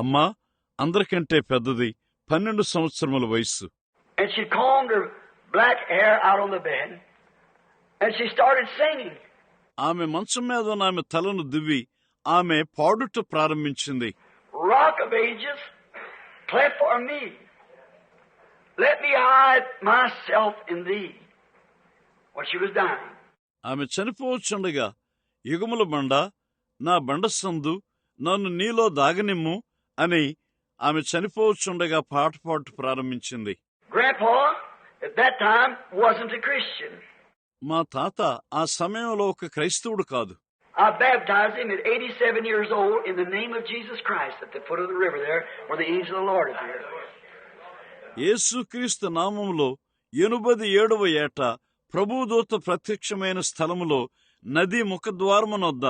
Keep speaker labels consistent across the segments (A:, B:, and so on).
A: అమ్మా అందరికంటే పెద్దది పన్నెండు సంవత్సరముల వయస్సు. ఆమె మంచం మీద ఆమె తలను దివ్వి ఆమె పాడుట ప్రారంభించింది. ఆమె చనిపోవచ్చుండగా యుగముల బండ నా బండ సందు నన్ను నీలో దాగనిమ్ము అని ఆమె చనిపోవచ్చుండగా పాట పాటు ప్రారంభించింది. మా తాత ఆ సమయంలో ఒక క్రైస్తవుడు కాదు. యేసుక్రీస్తు నామములో ఎనుబది ఏడవ ఏట ప్రభుదూత ప్రత్యక్షమైన స్థలములో నదీ ముఖద్వారమునొద్ద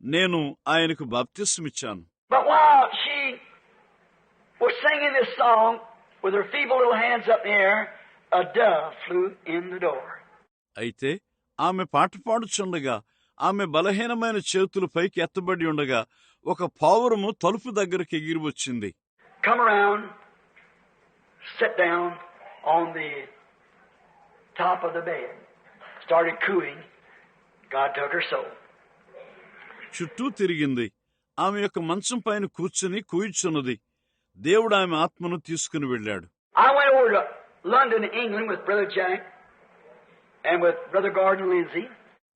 A: నేను ఆయనకు బాప్తిస్మిచ్చాను
B: was singing this song with her feeble little hands up in the air, a dove flew in the door.
A: అయితే ఆమె పాట పాడుచుండగా ఆమె బలహీనమైన చేతులు పైకి ఎత్తబడి ఉండగా ఒక పావురము తలుపు దగ్గరికి ఎగిరి వచ్చింది
B: Come around, sit down on the top of the bed. Started cooing. God took her soul.
A: చుట్టూ తిరిగింది ఆమె యొక్క మంచం పైన కూర్చుని కూయిచున్నది దేవుడు ఆమె ఆత్మను తీసుకుని వెళ్ళాడు
B: I went over to London, England with Brother Jack and with Brother Gordon Lindsay.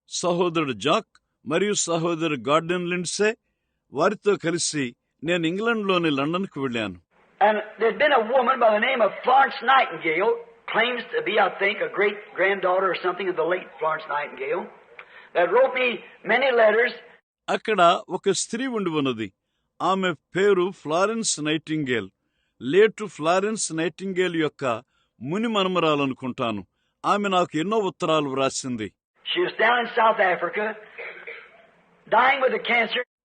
A: సహోదరుడు జాక్ మరియు సహోదరు గార్డెన్ లిండ్సే వారితో కలిసి నేను ఇంగ్లండ్లోని లండన్కు వెళ్ళాను
B: And there'd been a woman by the name of Florence Nightingale, claims to be, I think, a great granddaughter or something of the late Florence Nightingale, that wrote me many letters.
A: అక్కడ ఒక స్త్రీ ఉండి ఉన్నది ఆమె పేరు Florence Nightingale late Florence Nightingale యొక్క ముని మనమరాలనుకుంటాను ఆమె నాకు ఎన్నో ఉత్తరాలు వ్రాసింది.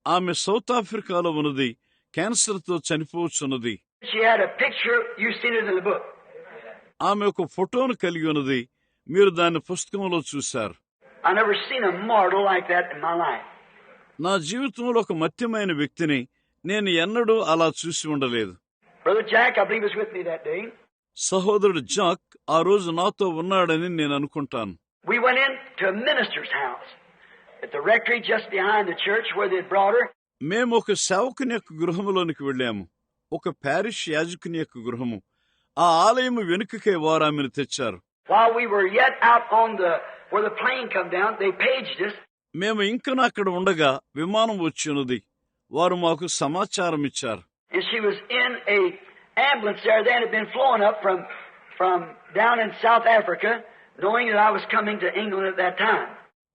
A: ఆమె సౌత్ ఆఫ్రికాలో ఉన్నది చనిపోవచ్చున్నది
B: in the book.
A: ఆమె ఒక ఫోటోను కలిగి ఉన్నది మీరు దాన్ని పుస్తకంలో చూశారు. నా జీవితంలో ఒక మత్యమైన వ్యక్తిని నేను ఎన్నడూ అలా చూసి ఉండలేదు. సహోదరుడు జాక్ ఆ రోజు నాతో ఉన్నాడని నేను అనుకుంటాను. మేము ఒక సేవకుని యొక్క గృహములోనికి వెళ్ళాము ఒక పారిష్ యాజకుని యొక్క గృహము. ఆ ఆలయం వెనుకకే వారామిని తెచ్చారు. మేము ఇంకా అక్కడ ఉండగా విమానం వచ్చినది వారు మాకు సమాచారం ఇచ్చారు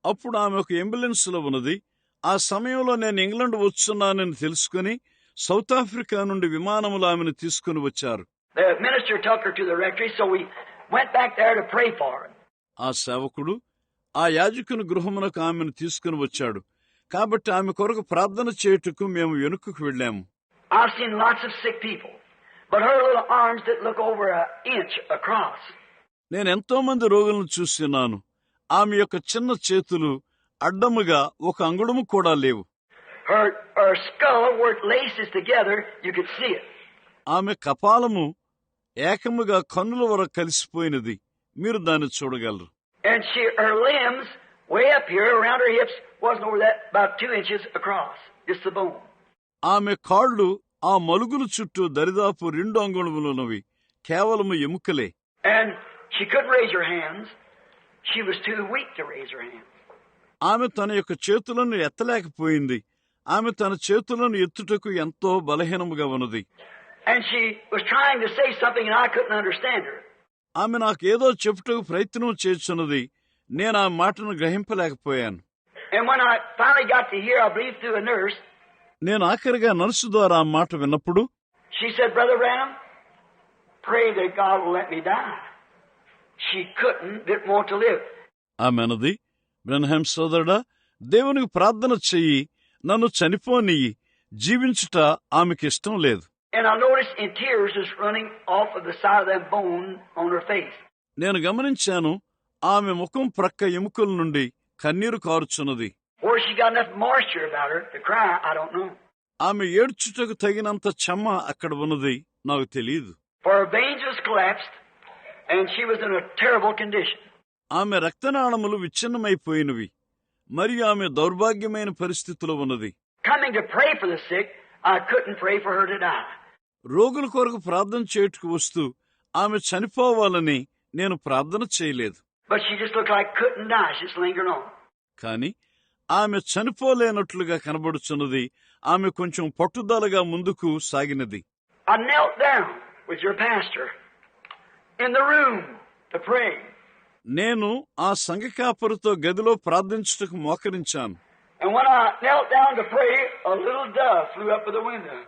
A: అప్పుడు ఆమె ఒక అంబులెన్స్లో ఉన్నది. ఆ సమయంలో నేను ఇంగ్లండ్ వచ్చున్నానని తెలుసుకుని సౌత్ ఆఫ్రికా నుండి విమానములు ఆమెను తీసుకుని వచ్చారు. ఆ సేవకుడు ఆ యాజకుని గృహమునకు ఆమెను తీసుకుని వచ్చాడు. కాబట్టి ఆమె కొరకు ప్రార్థన చేయటకు మేము వెనుకకు వెళ్ళాము నేను ఎంతో మంది రోగులను చూస్తున్నాను. ఆమె యొక్క చిన్న చేతులు అడ్డముగా ఒక అంగుడము కూడా లేవు. ఆమె కపాలము ఏకముగా కన్నుల వరకు కలిసిపోయినది. మీరు దాన్ని చూడగలరు. ఆమె కాళ్ళు ఆ మలుగుల చుట్టూ దరిదాపు రెండు అంగుళములున్నవి కేవలము ఎముకలే. ఆమె తన యొక్క చేతులను ఎత్తలేకపోయింది. ఆమె తన చేతులను ఎత్తుటకు ఎంతో బలహీనముగా ఉన్నది. ఆమె నాకు ఏదో చెప్పుటకు ప్రయత్నం చేస్తున్నది. నేను ఆ మాటను గ్రహింపలేకపోయాను
B: And when I finally got to hear, I believe through a nurse,
A: నేను ఆఖరిగా నర్సు ద్వారా ఆ మాట విన్నప్పుడు
B: she said, Brother Branham, pray that God will let me die. She couldn't, didn't want to live.
A: ఆమె అన్నది బ్రహ్మ సోదరుడా దేవునికి ప్రార్థన చెయ్యి నన్ను చనిపోనియ్యి జీవించుట ఆమెకి ఇష్టం లేదు
B: And I noticed in tears was running off of the side of that bone on her face.
A: నేను గమనించాను ఆమె ముఖం ప్రక్క ఎముకల నుండి కన్నీరు కారుచున్నది. ఆమె ఏడ్చుటకు తగినంత చెమ్మ అక్కడ ఉన్నది నాకు తెలియదు ఆమె రక్తనాళములు విచ్ఛిన్నమైపోయినవి మరియు ఆమె దౌర్భాగ్యమైన పరిస్థితిలో ఉన్నది. రోగుల కొరకు ప్రార్థన చేయటకు వస్తూ ఆమె చనిపోవాలని నేను ప్రార్థన చేయలేదు.
B: But she just looked like couldn't die. She just lingered on.
A: కాని ఆమె చనిపోలేనట్లుగా కనబడుచున్నది ఆమె కొంచెం పట్టుదలగా ముందుకు సాగినది
B: I knelt down with your pastor in the room to pray.
A: నేను ఆ సంఘ కాపరితో గదిలో ప్రార్థించుటకు మోకరించాను
B: And when I knelt down to pray, a little dove flew up to the window.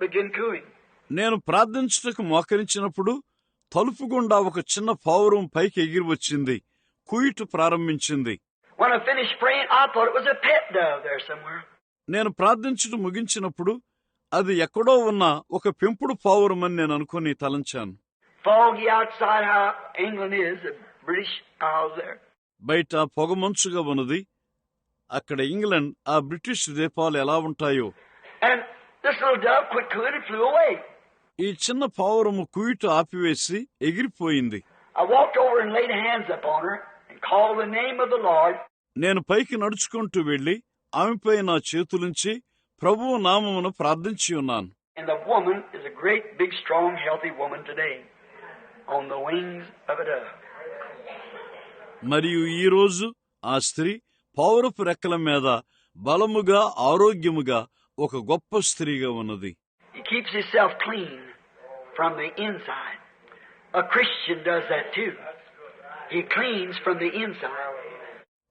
B: Began cooing.
A: నేను ప్రార్థించుటకు మోకరించినప్పుడు తలుపు గుండా ఒక చిన్న పావురం పైకి ఎగిరి వచ్చింది కుయిట్ ప్రారంభించింది నేను ప్రార్థించడం ముగించినప్పుడు అది ఎక్కడో ఉన్న ఒక పెంపుడు పావురం అని నేను అనుకుని తలంచాను. బయట పొగమంచుగా ఉన్నది. అక్కడ ఇంగ్లాండ్ ఆ బ్రిటిష్ ద్వీపాలు ఎలా ఉంటాయో. ఈ చిన్న పావురము కుయుట ఆపివేసి ఎగిరిపోయింది. నేను పైకి నడుచుకుంటూ వెళ్ళి ఆమెపై నా చేతులుంచి ప్రభు నామమును ప్రార్థించి ఉన్నాను. మరియు ఈ రోజు ఆ స్త్రీ పావురపు రెక్కల మీద బలముగా ఆరోగ్యముగా ఒక గొప్ప స్త్రీగా ఉన్నది.
B: He keeps himself clean from the inside. A Christian does that too. He cleans from the inside.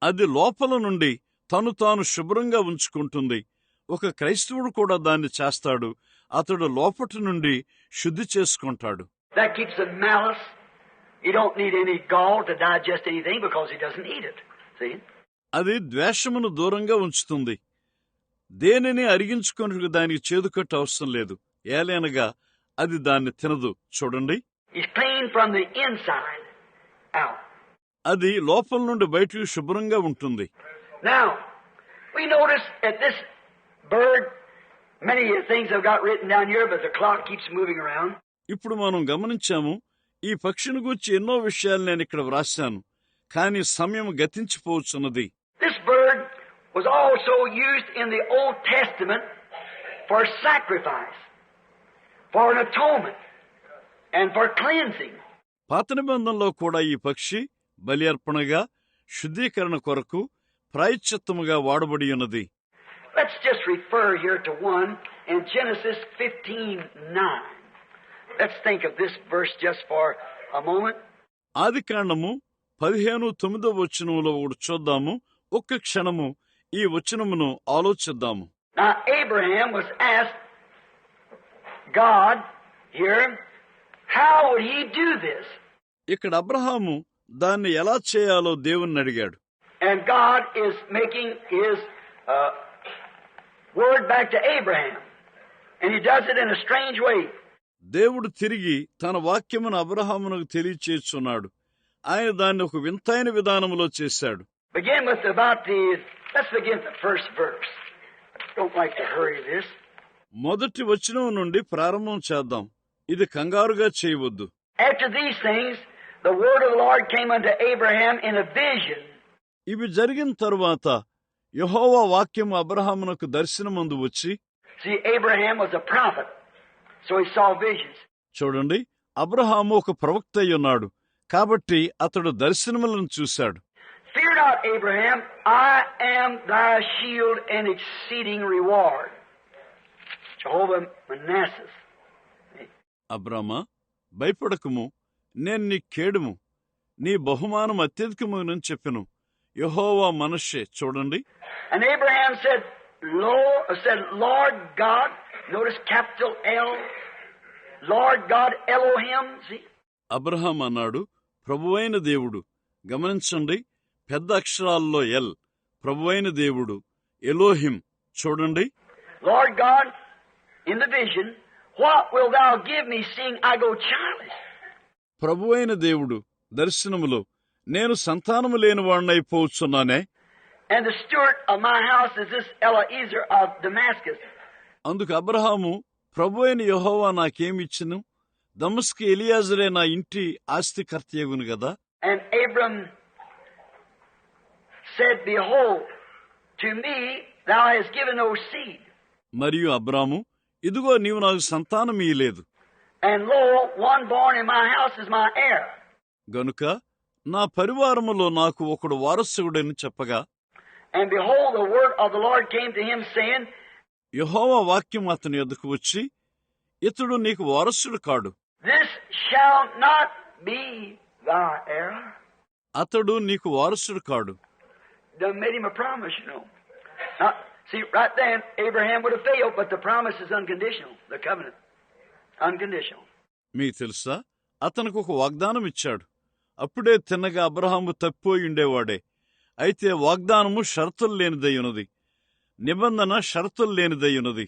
A: అది లోపల నుండి తను తాను శుభ్రంగా ఉంచుకుంటుంది ఒక క్రైస్తవుడు కూడా దాన్ని చేస్తాడు అతడు లోపటి నుండి శుద్ధి చేసుకుంటాడు
B: That keeps the malice. He don't need any gall to digest anything because he doesn't eat it. See?
A: అది ద్వేషమును దూరంగా ఉంచుతుంది దేనిని అరిగించుకునే దానికి చేదు కట్ట అవసరం లేదు. ఏలేనగా అది దాన్ని తినదు. చూడండి. అది లోపల నుండి బయటకు శుభ్రంగా ఉంటుంది. ఇప్పుడు మనం గమనించాము ఈ పక్షిని గురించి ఎన్నో విషయాలు నేను ఇక్కడ వ్రాశాను కానీ సమయం గతించిపోవచ్చున్నది.
B: Was also used in the Old Testament for sacrifice, for an atonement, and for cleansing.
A: పాత నిబంధనలో కూడా ఈ పక్షి బలి అర్పణగా శుద్ధీకరణ కొరకు ప్రాయశ్చిత్తముగా వాడబడి ఉన్నది
B: Let's just refer here to one in Genesis 15:9. Let's think of this verse just for a moment.
A: ఆది కాండము పదిహేను తొమ్మిదో వచనములో ఒకటి చూద్దాము ఒక్క క్షణము ఈ వచనమును ఆలోచిద్దాము
B: Now, Abraham was asked God here, how would he do this?
A: ఇక్కడ అబ్రహాము దాన్ని ఎలా చేయాలో దేవుణ్ణి అడిగాడు
B: And God is making his uh, word back to Abraham. And he does it in a strange way.
A: దేవుడు తిరిగి తన వాక్యమును అబ్రహామునకు తెలియచేస్తున్నాడు ఆయన దాన్ని ఒక వింతైన విధానములో చేశాడు
B: Begin with about the. Let's begin the first verse. Don't like to hurry this.
A: మొదటి వచనం నుండి ప్రారంభం చేద్దాం ఇది కంగారుగా చేయవద్దు ఇవి జరిగిన తరువాత యహోవా వాక్యం అబ్రహామునకు దర్శనమందు వచ్చి చూడండి అబ్రహాము ఒక ప్రవక్త అయి ఉన్నాడు కాబట్టి అతడు దర్శనములను చూశాడు
B: Fear not, Abraham, I am thy shield and exceeding reward. Jehovah Manasseh.
A: అబ్రామా భయపడకము నేను నీ కేడుము నీ బహుమానం అత్యధికమని చెప్పెను యెహోవా మనషే చూడండి
B: And Abraham said, Lo, said, Lord God, notice capital L, Lord God Elohim, see?
A: Abraham అన్నాడు ప్రభువైన దేవుడు గమనించండి పెద్ద అక్షరాల్లో ఎల్. ప్రభు అయిన దేవుడు. ఎలోహిం. చూడండి.
B: ప్రభు
A: అయిన దేవుడు దర్శనములో నేను సంతానము లేని వాడినైపోవచ్చున్నానే అందుకు అబ్రహాము ప్రభు అయిన యహోవా నాకేమిచ్చను దమస్కి ఎలియాజరే నా ఇంటి
B: ఆస్తి ఆస్తికర్తయగును కదా?
A: మరియు అబ్రాము ఇదిగో నీవు నాకు సంతానం ఇయ్యలేదు. గనుక నా పరివారములో నాకు ఒకడు వారసుడని చెప్పగా యహోవ వాక్యం అతని ఎదుకు వచ్చి ఇతడు నీకు వారసుడు కాడు. అతడు నీకు వారసుడు కాడు.
B: Done made him a promise, you know. Now, see, right then, Abraham would have failed, but the promise is unconditional. The covenant. Unconditional.
A: మీకు తెలుసా అతనికి ఒక వాగ్దానం ఇచ్చాడు అప్పుడే తిన్నగా అబ్రహాము తప్పిపోయి ఉండేవాడే అయితే వాగ్దానము షరతులు లేనిదయ్యున్నది నిబంధన షరతులు లేనిదయ్యున్నది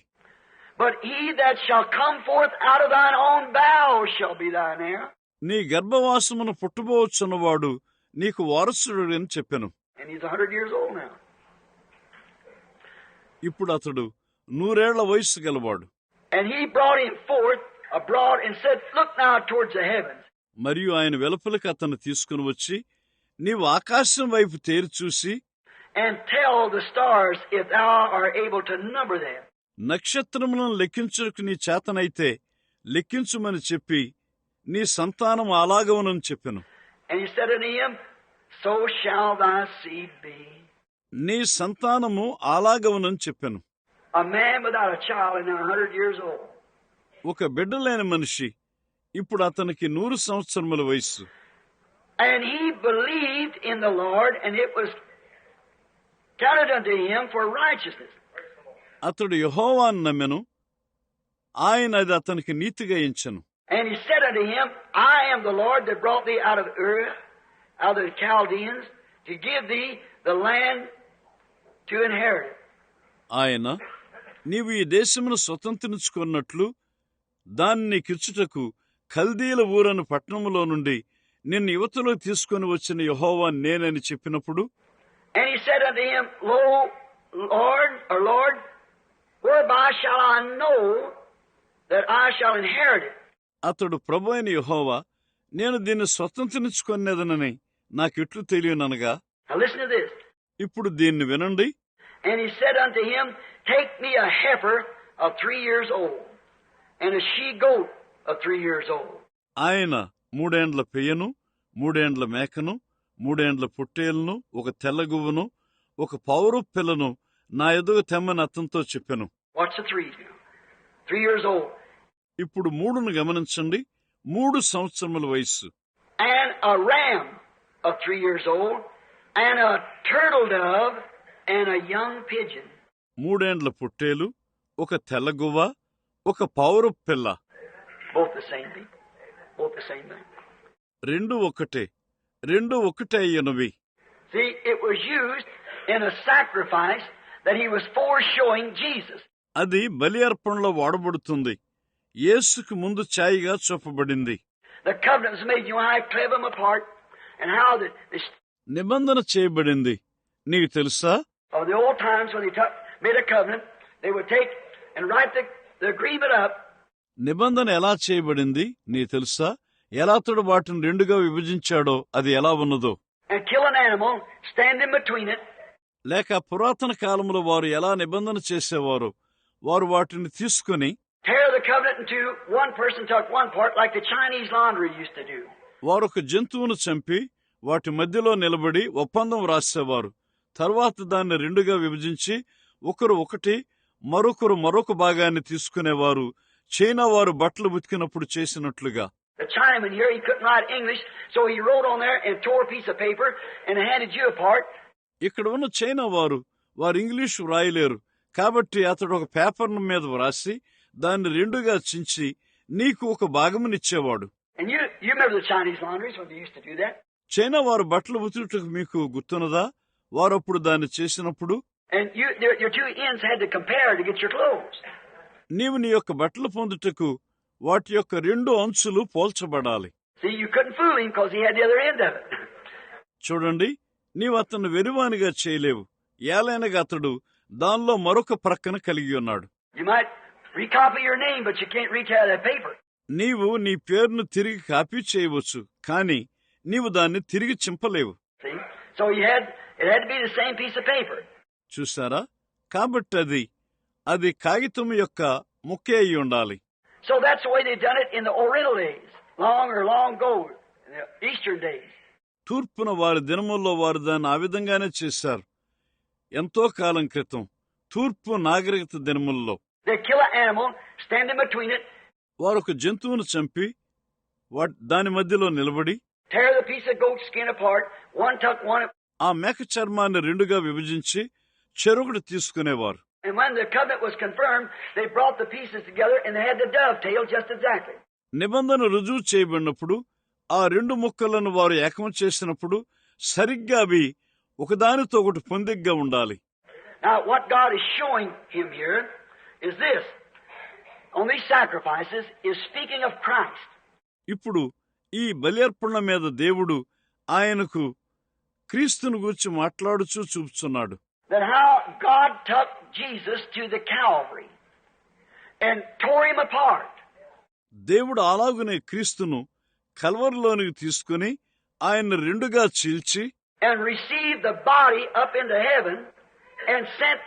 B: But he that shall come forth out of thine own bowels shall be thine heir.
A: నీ గర్భవాసమును పుట్టబోవచ్చున్నవాడు నీకు వారసుడు అని చెప్పెను ఇప్పుడు అతడు నూరేళ్ళ వయసు గలవాడు. మరియు ఆయన వెలుపలకి అతను తీసుకుని వచ్చి నీవు ఆకాశం వైపు తేరు చూసి నక్షత్రములను లెక్కించుకు నీ చేతనైతే లెక్కించుమని చెప్పి నీ సంతానం అలాగవనని చెప్పాను.
B: So shall thy seed be.
A: నీ సంతానము అలాగవనని చెప్పెను
B: A man without a child and now a hundred years old.
A: ఒక బిడ్డలేని మనిషి ఇప్పుడు అతనికి నూరు సంవత్సరముల వయస్సు
B: And he believed in the Lord, and it was counted unto him for righteousness.
A: అతడు యహోవాను నమ్మెను ఆయన అది అతనికి నీతిగా ఎంచెను
B: And he said unto him, I am the Lord that brought thee out of Ur, out of the Chaldeans, to give thee the land to inherit it.
A: ఆయన నీవు ఈ దేశమును స్వతంత్రించుకున్నట్లు దాన్ని నీకిచ్చుటకు కల్దీల ఊరను పట్టణములో నుండి నిన్ను యువతలో తీసుకొని వచ్చిన యహోవా నేనని చెప్పినప్పుడు
B: And he said unto him, Lo, Lord, or Lord, whereby shall I know that I shall inherit it?
A: అతడు ప్రభు అయిన యహోవా నేను దీన్ని స్వతంత్రించుకునేదనని
B: నాకు నాకెట్లు తెలియనగా
A: ఇప్పుడు దీన్ని వినండి. ఆయన మూడేండ్ల పెయ్యను మూడేండ్ల మేకను మూడేండ్ల పుట్టేలను ఒక తెల్ల గువ్వను ఒక పౌరు పిల్లను నా ఎదుగు తెమ్మని అతనితో చెప్పాను. ఇప్పుడు మూడును గమనించండి. మూడు సంవత్సరముల వయస్సు.
B: And of three years old, and a turtle dove, and a young pigeon.
A: మూడేండ్ల పుట్టేలు ఒక తెల్లగువ్వ ఒక పౌరు పిల్ల
B: Both the same thing. Both the same thing.
A: రెండు ఒకటే రెండు ఒకటే అయ్యనవి
B: See, it was used in a sacrifice that he was foreshowing Jesus.
A: అది బలి అర్పణలో వాడబడుతుంది యేసుకు ముందు ఛాయిగా చూపబడింది
B: The covenant was made. You know how I cleave them apart,
A: నిబంధన చేయబడింది. నీకు తెలుసా? నిబంధన ఎలా చేయబడింది? నీ తెలుసా? ఎలా అతడు వాటిని రెండుగా విభజించాడో అది ఎలా ఉన్నదో. లేక పురాతన కాలంలో వారు ఎలా నిబంధన చేసేవారు? వారు వాటిని తీసుకుని వారొక జంతువును చంపి వాటి మధ్యలో నిలబడి ఒప్పందం రాసేవారు. తర్వాత దాన్ని రెండుగా విభజించి ఒకరు ఒకటి మరొకరు మరొక భాగాన్ని తీసుకునేవారు. చైనా వారు బట్టలు ఉతికినప్పుడు చేసినట్లుగా.
B: The Chinaman here, he couldn't write English, so he wrote on there and tore a piece of paper and handed you a part.
A: ఇక్కడ ఉన్న చైనా వారు వారు ఇంగ్లీషు వ్రాయలేరు. కాబట్టి అతడు ఒక పేపర్ మీద వ్రాసి దాన్ని రెండుగా చించి నీకు ఒక భాగమునిచ్చేవాడు.
B: And you, you remember the Chinese laundries when they used to do that?
A: China వారు బట్టలు ఉతుకుటకు మీకు గుర్తున్నదా వారు అప్పుడు దాన్ని చేసినప్పుడు
B: And you, your, your two ends had to compare to get your clothes.
A: నీవు నీ యొక్క బట్టలు పొందుటకు వాటి యొక్క రెండు అంచులు పోల్చబడాలి
B: See, you couldn't fool him because he had the other end of it.
A: చూడండి నీవు అతన్ని వెరువానిగా చేయలేవు ఏలైనగా అతడు దానిలో మరొక ప్రక్కన కలిగి ఉన్నాడు
B: You might recopy your name, but you can't reach out of that paper.
A: నీవు నీ పేరును తిరిగి కాపీ చేయవచ్చు కానీ నీవు దాన్ని తిరిగి చింపలేవు. చూసారా కాబట్టి అది అది కాగితం యొక్క ముఖ్య అయి ఉండాలి. తూర్పున వారి దినముల్లో వారు దాన్ని ఆ విధంగానే చేశారు. ఎంతో కాలం క్రితం తూర్పు నాగరికత దినముల్లో.
B: They kill an animal, stand in between it,
A: వారు ఒక జంతువును చంపి దాని మధ్యలో నిలబడి ఆ మేక చర్మాన్ని రెండుగా విభజించి చెరుకుడు తీసుకునేవారు. నిబంధన రుజువు చేయబడినప్పుడు ఆ రెండు ముక్కలను వారు ఏకం చేసినప్పుడు సరిగ్గా అవి ఒకదానితో ఒకటి పొందిగ్గా ఉండాలి.
B: Now, what God
A: ఇప్పుడు ఈ బలియర్పణ మీద దేవుడు ఆయనకు క్రీస్తును గురించి మాట్లాడుచూ
B: చూపుతున్నాడు
A: దేవుడు అలాగునే క్రీస్తును కల్వర్లోనికి తీసుకుని ఆయన రెండుగా చీల్చి
B: receive the heaven and set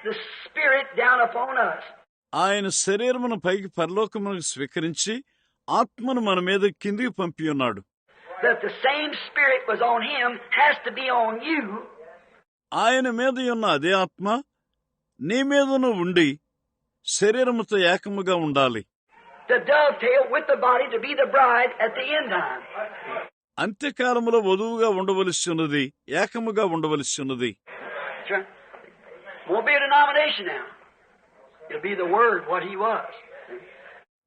A: ఆయన శరీరమును పైకి పరలోకమునకు స్వీకరించి ఆత్మను మన మీద కిందికి పంపి ఉన్నాడు.
B: That the same Spirit was on him has to be on you.
A: ఆయన మీద ఉన్న అదే ఆత్మ నీ మీదను ఉండి శరీరముతో ఏకముగా ఉండాలి. అంత్యకాలములో వధువుగా ఉండవలసి ఉన్నది ఏకముగా ఉండవలసి ఉన్నది.
B: Be the Word, what he was.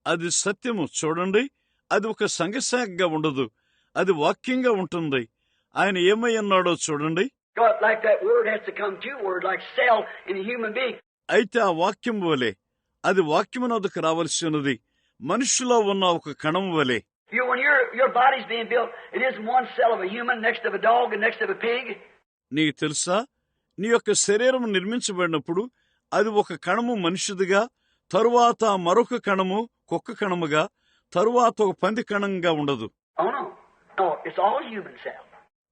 A: అది సత్యము చూడండి అది ఒక సంఘశాఖగా ఉండదు అది వాక్యంగా ఉంటుంది ఆయన ఏమై ఉన్నాడో చూడండి. అయితే ఆ వాక్యం వలె అది వాక్యమునొద్దకు రావలసి ఉన్నది మనుషులో ఉన్న ఒక కణం వలె. నీకు తెలుసా నీ యొక్క శరీరం నిర్మించబడినప్పుడు అది ఒక కణము మనిషిదిగా తరువాత మరొక కణము కుక్క కణముగా తరువాత ఒక పంది కణంగా ఉండదు
B: Oh.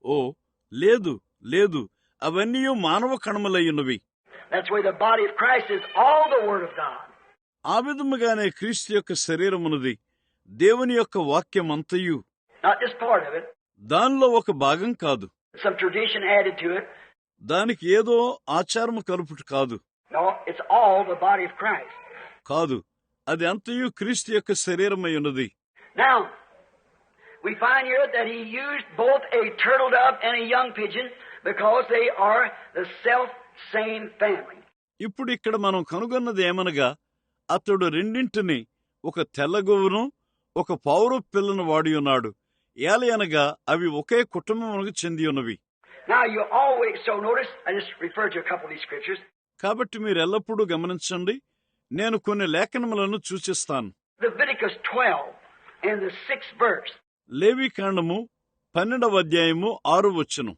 A: ఓ లేదు లేదు అవన్నీ మానవ కణములయ్యున్నవి. ఆ విధముగానే క్రీస్తు యొక్క శరీరమున్నది దేవుని యొక్క వాక్యం అంతయు. దానిలో ఒక భాగం కాదు. దానికి ఏదో ఆచారము కలుపుట కాదు
B: No, it's all the body of Christ.
A: కాదు అది అంతయు క్రీస్తు యొక్క శరీరమై ఉన్నది
B: Now, we find here that he used both a turtle dove and a young pigeon because they are the self same family.
A: ఇప్పుడు ఇక్కడ మనం కనుగొన్నది ఏమనగా అతడు రెండింటిని ఒక తెల్లగోవును ఒక పౌరు పిల్లను వాడి ఉన్నాడు ఏలయనగా అవి ఒకే కుటుంబమునకు చెంది ఉన్నవి కాబట్టి మీరు ఎల్లప్పుడూ గమనించండి నేను కొన్ని లేఖనములను సూచిస్తాను. లేవి కాండము పన్నెండవ అధ్యాయము ఆరు వచ్చును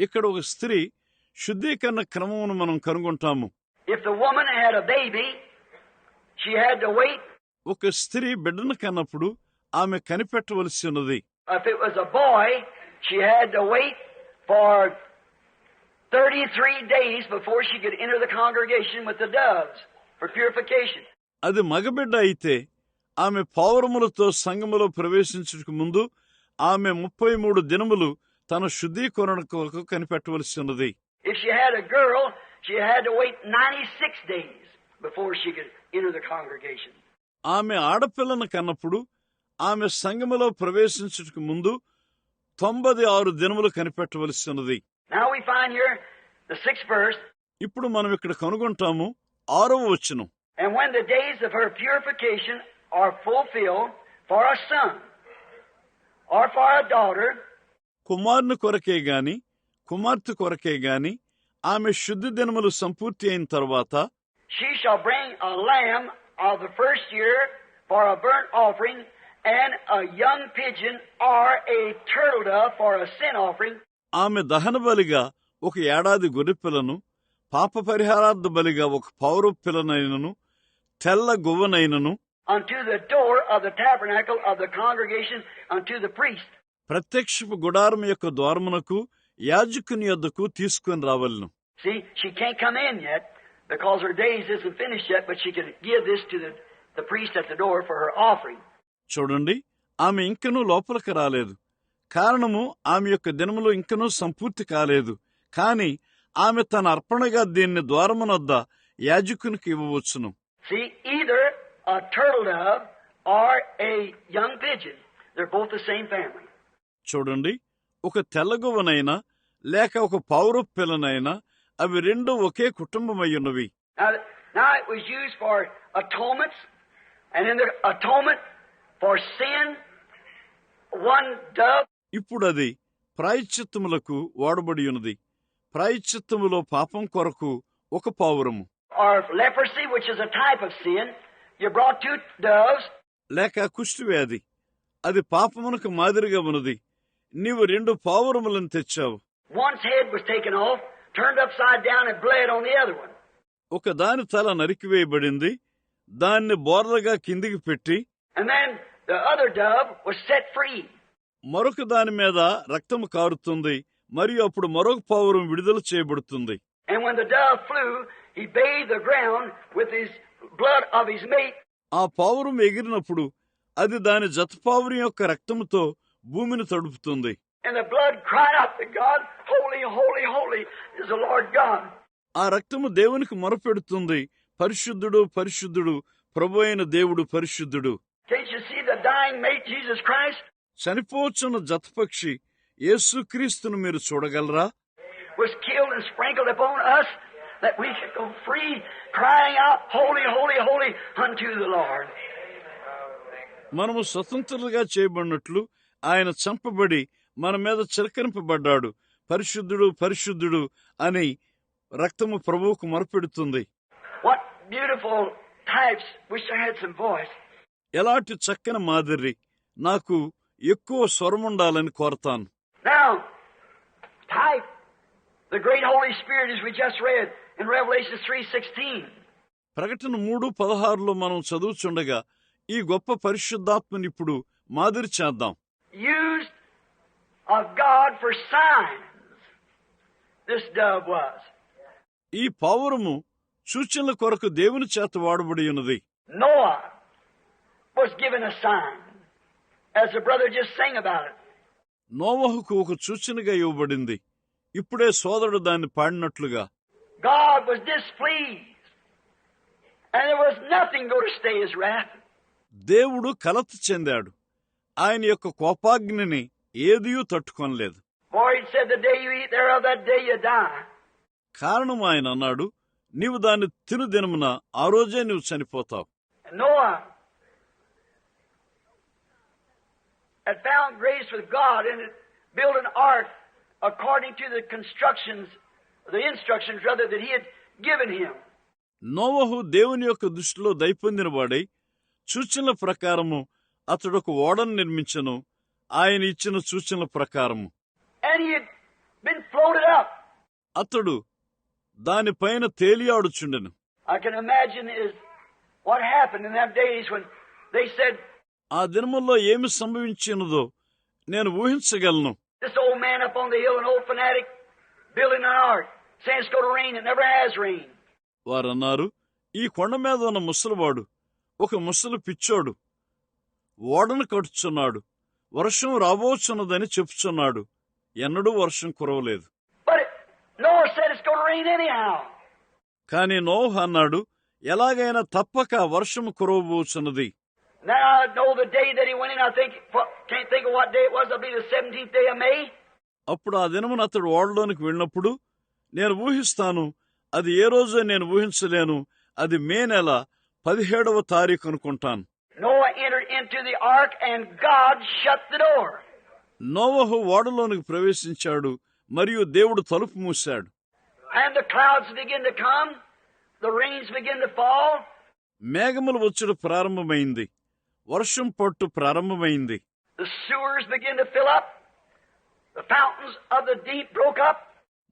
A: ఇక్కడ ఒక స్త్రీ శుద్ధీకరణ క్రమమును మనం కనుగొంటాము. ఒక స్త్రీ బిడ్డను కన్నప్పుడు ఆమె కనిపెట్టవలసి ఉన్నది.
B: For 33 days before she could enter the congregation with the doves for purification.
A: అది మగబిడ్డ అయితే ఆమె పౌరములతో సంఘములో ప్రవేశించుటకు ముందు ఆమె ముప్పై మూడు దినములు తన శుద్ధీకరణ కొరకు కనిపెట్టవలసి ఉన్నది
B: If she had a girl, she had to wait 96 days before she could enter the congregation.
A: ఆమె ఆడపిల్లను కన్నప్పుడు ఆమె సంఘములో ప్రవేశించుటకు ముందు తొంభై ఆరు దినములు కనిపెట్టవలసి ఉన్నది
B: Now we find here the sixth verse,
A: ఇప్పుడు మనం ఇక్కడ కనుగొంటాము ఆరవ వచ్చును
B: and when the days of her purification are fulfilled for a son or for a daughter,
A: కుమారుని కొరకే గాని కుమార్తె కొరకే గాని ఆమె శుద్ధి దినములు సంపూర్తి అయిన తర్వాత
B: she shall bring a lamb of the first year for a burnt offering, and a young pigeon or a turtle dove for a sin offering.
A: ఆమె దహన బలిగా ఒక ఏడాది గొర్రెపిల్లను పాప పరిహారార్థ బలిగా ఒక పౌర పిల్లనైనను తెల్ల గువ్వనైనను
B: unto the door of the tabernacle of the congregation unto the priest.
A: ప్రత్యక్షపు గుడారం యొక్క ద్వారమునకు యాజకుని యొద్దకు తీసుకుని రావలను
B: See, she can't come in yet because her days isn't finished yet, but she can give this to the, the priest at the door for her offering.
A: చూడండి ఆమె ఇంకనూ లోపలికి రాలేదు. కారణము ఆమె యొక్క దినములు ఇంకనూ సంపూర్తి కాలేదు. కాని ఆమె తన అర్పణగా దీన్ని ద్వారమునొద్ద యాజకునికి ఇవ్వవచ్చును. చూడండి ఒక తెల్లగువనైనా లేక ఒక పౌర పిల్లనైనా అవి రెండు ఒకే కుటుంబమై ఉన్నవి
B: now it was used for atonements, and in the atonement
A: ఇప్పుడు అది ప్రాయశ్చిత్తములకు వాడబడి ఉన్నది. ప్రాయశ్చిత్తములో పాపం కొరకు ఒక పావురము. లేక కుష్టివ్యాధి అది పాపమునకు మాదిరిగా ఉన్నది. నీవు రెండు పావురములను తెచ్చావు. ఒక దాని తల నరికివేయబడింది దాన్ని బోర్లగా కిందికి పెట్టి
B: And then
A: మరొక దాని మీద రక్తము కారుతుంది. మరియు అప్పుడు మరొక పావురం విడుదల చేయబడుతుంది. ఆ పౌరం ఎగిరినప్పుడు అది దాని జత పౌరం యొక్క రక్తముతో భూమిని తడుపుతుంది. ఆ రక్తము దేవునికి మొరపెడుతుంది. పరిశుద్ధుడు పరిశుద్ధుడు ప్రభు దేవుడు పరిశుద్ధుడు.
B: చనిపోవచ్చున్న
A: చనిపోచున్న జతపక్షి యేసు క్రీస్తును మీరు చూడగలరా? మనము స్వతంత్రులుగా చేయబడినట్లు ఆయన చంపబడి మన మీద చిలకరింపబడ్డాడు. పరిశుద్ధుడు పరిశుద్ధుడు అని రక్తము ప్రభువుకు మరపెడుతుంది. ఎలాంటి చక్కని మాదిరి? నాకు ఎక్కువ
B: స్వరం ఉండాలని కోరతాను.
A: ప్రకటన మూడు పదహారులో మనం చదువుచుండగా ఈ గొప్ప పరిశుద్ధాత్మని ఇప్పుడు మాదిరి చేద్దాం. ఈ పావురము సూచనల కొరకు దేవుని చేత వాడబడి ఉన్నది.
B: was given a sign, as the brother just sang about it.
A: నోవహుకు ఒక సూచనగా ఇవ్వబడింది. ఇప్పుడే సోదరుడు దాన్ని పాడినట్లుగా. దేవుడు కలత చెందాడు. ఆయన యొక్క కోపాగ్నిని ఏదియూ తట్టుకోనలేదు. కారణం ఆయన అన్నాడు నీవు దాన్ని తిను దినమున ఆ రోజే నువ్వు చనిపోతావు.
B: Had found grace with God and had built an ark according to the constructions, the instructions rather that he had given him.
A: నోవహు దేవుని యొక్క దృష్టిలో దయపొందిన వాడై సూచనల ప్రకారము అతడు ఒక ఓడను నిర్మించను ఆయన ఇచ్చిన సూచనల ప్రకారము. అతడు దానిపైన తేలియాడుచుండెను
B: I can imagine is what happened in them days when they said,
A: ఆ దినముల్లో ఏమి సంభవించినదో నేను ఊహించగలను
B: This old man up on the hill, an old fanatic, building an ark, saying it's going to rain. It never has rained.
A: వారన్నారు ఈ కొండ మీద ఉన్న ముసలివాడు ఒక ముసలి పిచ్చోడు ఓడను కట్టుచున్నాడు వర్షం రాబోచున్నదని చెప్పుచున్నాడు ఎన్నడూ వర్షం కురవలేదు. కాని నోహ్ అన్నాడు ఎలాగైనా తప్పక వర్షము కురవబోచున్నది
B: Now I know the day that he went in, I think, can't think of what day it was, it'll be the 17th day of May.
A: అప్పుడు ఆ దినమున అతడు వాడడానికి వెళ్ళినప్పుడు నేను ఊహిస్తాను అది ఏ రోజు నేను ఊహించలేను అది మే నెల పదిహేడవ తారీఖు అనుకుంటాను. నోవహు వాడలోనికి ప్రవేశించాడు మరియు దేవుడు తలుపు మూశాడు. మేఘములు వచ్చడం ప్రారంభమైంది. వర్షం పట్టు ప్రారంభమైంది.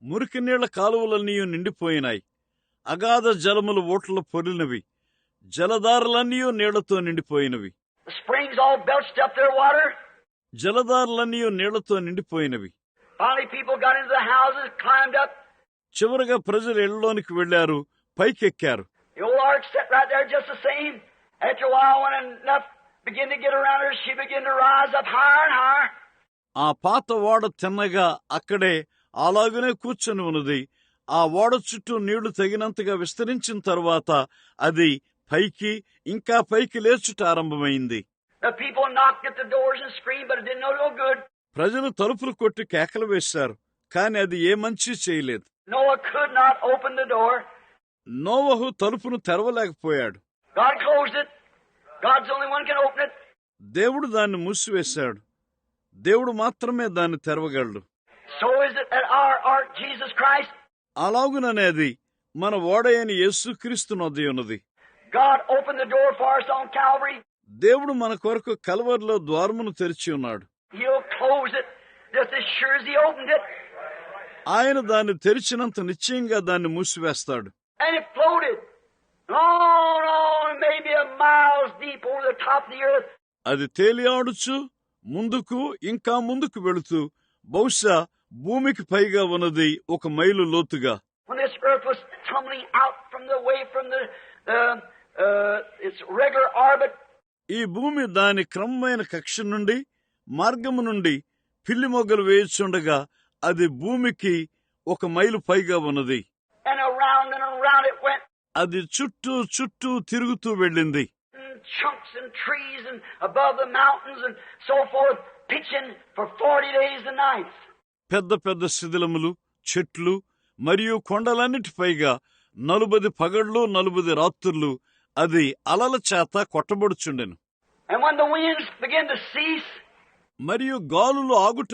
A: మురికి నీళ్ళ కాలువలన్నీ నిండిపోయినాయి. అగాధ జలముల ఓట్ల పొరినవి జలధారలన్నీ నీళ్ళతో నిండిపోయినవి. జలధారలన్నీ నీళ్ళతో నిండిపోయినవి. చివరిగా ప్రజలు ఇళ్ళలోనికి వెళ్ళారు పైకెక్కారు. ఆ పాత ఓడ తిన్నగా అక్కడే అలాగనే కూర్చొని ఉన్నది. ఆ ఓడ చుట్టూ నీళ్ళు తగినంతగా విస్తరించిన తరువాత అది పైకి ఇంకా పైకి లేచుట ఆరంభమైంది. ప్రజలు తలుపులు కొట్టి కేకలు వేశారు కాని అది ఏ మంచి చేయలేదు. నోవహు తలుపును తెరవలేకపోయాడు. దేవుడు దాన్ని మూసివేశాడు. దేవుడు మాత్రమే దాన్ని తెరవగలడు. అలాగుననేది మన ఓడయని
B: యేసు క్రీస్తు నది ఉన్నది.
A: దేవుడు మన కొరకు కలవర్లో ద్వారమును తెరిచి ఉన్నాడు. ఆయన దాన్ని తెరిచినంత నిశ్చయంగా దాన్ని మూసివేస్తాడు. అది తేలియాడుచు ముందుకు ఇంకా ముందుకు వెళుతూ బహుశా భూమికి పైగా ఉన్నది ఒక మైలు లోతుగా.
B: Uh, uh,
A: ఈ భూమి దాని క్రమమైన కక్ష నుండి మార్గము నుండి పిల్లి మొగ్గలు వేయుచుండగా అది భూమికి ఒక మైలు పైగా ఉన్నది. అది చుట్టూ చుట్టూ తిరుగుతూ వెళ్ళింది.
B: Chunks and trees and above the mountains and so forth, pitching for 40 days and nights.
A: పెద్ద పెద్ద శిథిలములు చెట్లు మరియు కొండలన్నిటి పైగా నలుబది పగళ్ళు నలుబది రాత్రులు అది అలల చేత కొట్టబడుచుండెను
B: And when the winds began to cease,
A: మరియు గాలులు ఆగుట